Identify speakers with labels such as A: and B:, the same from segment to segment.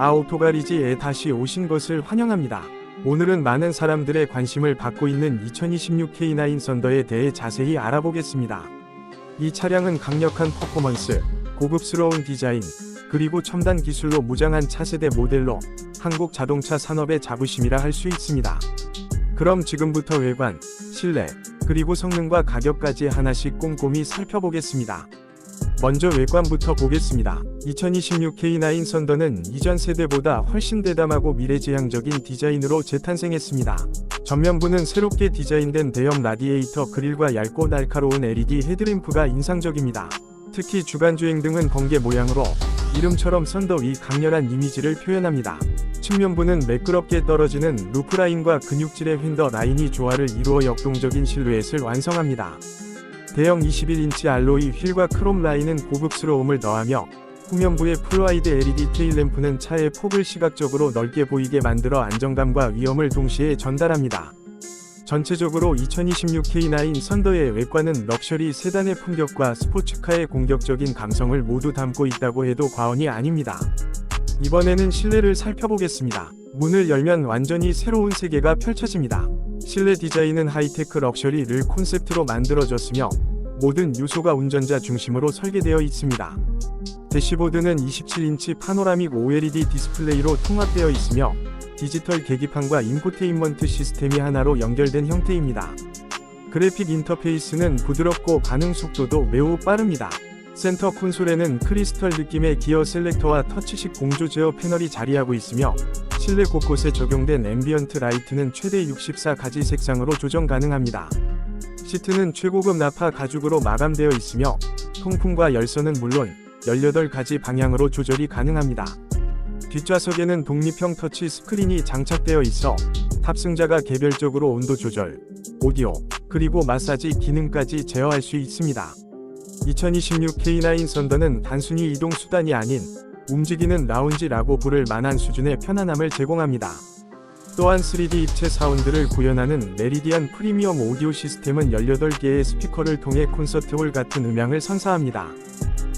A: 아오토가리지에 다시 오신 것을 환영합니다. 오늘은 많은 사람들의 관심을 받고 있는 2026 K9 썬더에 대해 자세히 알아보겠습니다. 이 차량은 강력한 퍼포먼스, 고급스러운 디자인, 그리고 첨단 기술로 무장한 차세대 모델로 한국 자동차 산업의 자부심이라 할 수 있습니다. 그럼 지금부터 외관, 실내, 그리고 성능과 가격까지 하나씩 꼼꼼히 살펴보겠습니다. 먼저 외관부터 보겠습니다. 2026 K9 썬더는 이전 세대보다 훨씬 대담하고 미래지향적인 디자인으로 재탄생했습니다. 전면부는 새롭게 디자인된 대형 라디에이터 그릴과 얇고 날카로운 LED 헤드램프가 인상적입니다. 특히 주간주행 등은 번개 모양으로 이름처럼 썬더 위 강렬한 이미지를 표현합니다. 측면부는 매끄럽게 떨어지는 루프라인과 근육질의 휀더 라인이 조화를 이루어 역동적인 실루엣을 완성합니다. 대형 21인치 알로이 휠과 크롬 라인은 고급스러움을 더하며 후면부의 풀와이드 LED 테일 램프는 차의 폭을 시각적으로 넓게 보이게 만들어 안정감과 위험을 동시에 전달합니다. 전체적으로 2026 K9 썬더의 외관은 럭셔리 세단의 품격과 스포츠카의 공격적인 감성을 모두 담고 있다고 해도 과언이 아닙니다. 이번에는 실내를 살펴보겠습니다. 문을 열면 완전히 새로운 세계가 펼쳐집니다. 실내 디자인은 하이테크 럭셔리를 콘셉트로 만들어졌으며 모든 요소가 운전자 중심으로 설계되어 있습니다. 대시보드는 27인치 파노라믹 OLED 디스플레이로 통합되어 있으며 디지털 계기판과 인포테인먼트 시스템이 하나로 연결된 형태입니다. 그래픽 인터페이스는 부드럽고 반응 속도도 매우 빠릅니다. 센터 콘솔에는 크리스털 느낌의 기어 셀렉터와 터치식 공조 제어 패널이 자리하고 있으며 실내 곳곳에 적용된 앰비언트 라이트는 최대 64가지 색상으로 조정 가능합니다. 시트는 최고급 나파 가죽으로 마감되어 있으며 통풍과 열선은 물론 18가지 방향으로 조절이 가능합니다. 뒷좌석에는 독립형 터치 스크린이 장착되어 있어 탑승자가 개별적으로 온도 조절, 오디오, 그리고 마사지 기능까지 제어할 수 있습니다. 2026 K9 썬더는 단순히 이동 수단이 아닌 움직이는 라운지라고 부를 만한 수준의 편안함을 제공합니다. 또한 3D 입체 사운드를 구현하는 메리디안 프리미엄 오디오 시스템은 18개의 스피커를 통해 콘서트홀 같은 음향을 선사합니다.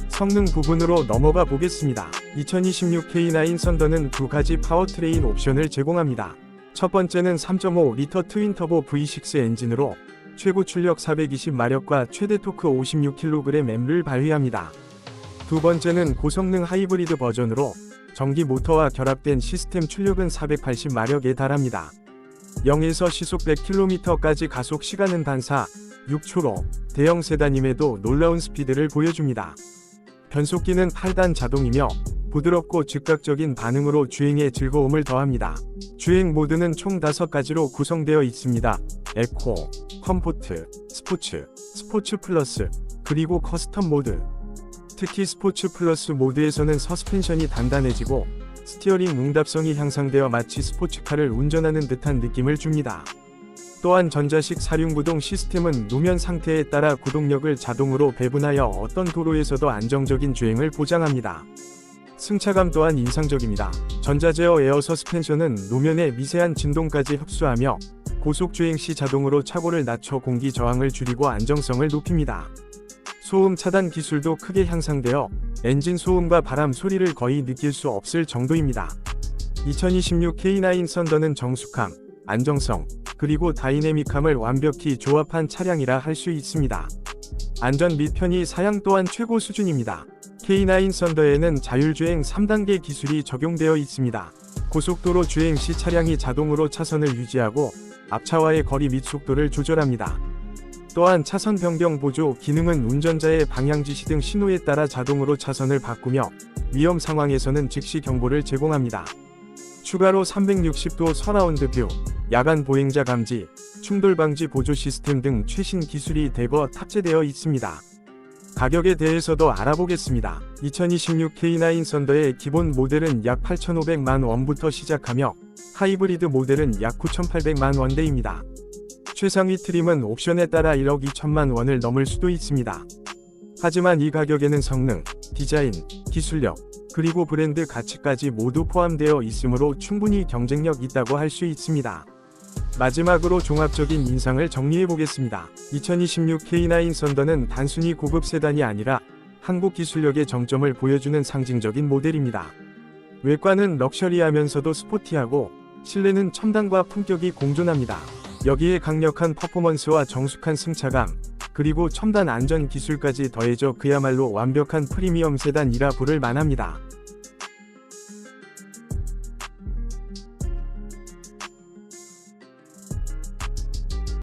A: 성능 부분으로 넘어가 보겠습니다. 2026 K9 썬더는 두 가지 파워트레인 옵션을 제공합니다. 첫 번째는 3.5리터 트윈 터보 V6 엔진으로 최고 출력 420마력과 최대 토크 56kgM를 발휘합니다. 두 번째는 고성능 하이브리드 버전으로 전기 모터와 결합된 시스템 출력은 480마력에 달합니다. 0에서 시속 100km까지 가속 시간은 단사 6초로 대형 세단임에도 놀라운 스피드를 보여줍니다. 변속기는 8단 자동이며 부드럽고 즉각적인 반응으로 주행의 즐거움을 더합니다. 주행 모드는 총 5가지로 구성되어 있습니다. 에코, 컴포트, 스포츠, 스포츠 플러스, 그리고 커스텀 모드. 특히 스포츠 플러스 모드에서는 서스펜션이 단단해지고 스티어링 응답성이 향상되어 마치 스포츠카를 운전하는 듯한 느낌을 줍니다. 또한 전자식 사륜구동 시스템은 노면 상태에 따라 구동력을 자동으로 배분하여 어떤 도로에서도 안정적인 주행을 보장합니다. 승차감 또한 인상적입니다. 전자제어 에어 서스펜션은 노면의 미세한 진동까지 흡수하며 고속 주행 시 자동으로 차고를 낮춰 공기 저항을 줄이고 안정성을 높입니다. 소음 차단 기술도 크게 향상되어 엔진 소음과 바람 소리를 거의 느낄 수 없을 정도입니다. 2026 K9 썬더는 정숙함, 안정성, 그리고 다이내믹함을 완벽히 조합한 차량이라 할 수 있습니다. 안전 및 편의 사양 또한 최고 수준입니다. K9 썬더에는 자율주행 3단계 기술이 적용되어 있습니다. 고속도로 주행 시 차량이 자동으로 차선을 유지하고 앞차와의 거리 및 속도를 조절합니다. 또한 차선 변경 보조 기능은 운전자의 방향 지시 등 신호에 따라 자동으로 차선을 바꾸며 위험 상황에서는 즉시 경보를 제공합니다. 추가로 360도 서라운드 뷰, 야간 보행자 감지, 충돌 방지 보조 시스템 등 최신 기술이 대거 탑재되어 있습니다. 가격에 대해서도 알아보겠습니다. 2026 K9 썬더의 기본 모델은 약 8,500만 원부터 시작하며 하이브리드 모델은 약 9,800만 원대입니다. 최상위 트림은 옵션에 따라 1억 2천만 원을 넘을 수도 있습니다. 하지만 이 가격에는 성능, 디자인, 기술력, 그리고 브랜드 가치까지 모두 포함되어 있으므로 충분히 경쟁력 있다고 할 수 있습니다. 마지막으로 종합적인 인상을 정리해 보겠습니다. 2026 K9 썬더는 단순히 고급 세단이 아니라 한국 기술력의 정점을 보여주는 상징적인 모델입니다. 외관은 럭셔리하면서도 스포티하고 실내는 첨단과 품격이 공존합니다. 여기에 강력한 퍼포먼스와 정숙한 승차감, 그리고 첨단 안전 기술까지 더해져 그야말로 완벽한 프리미엄 세단이라 부를 만합니다.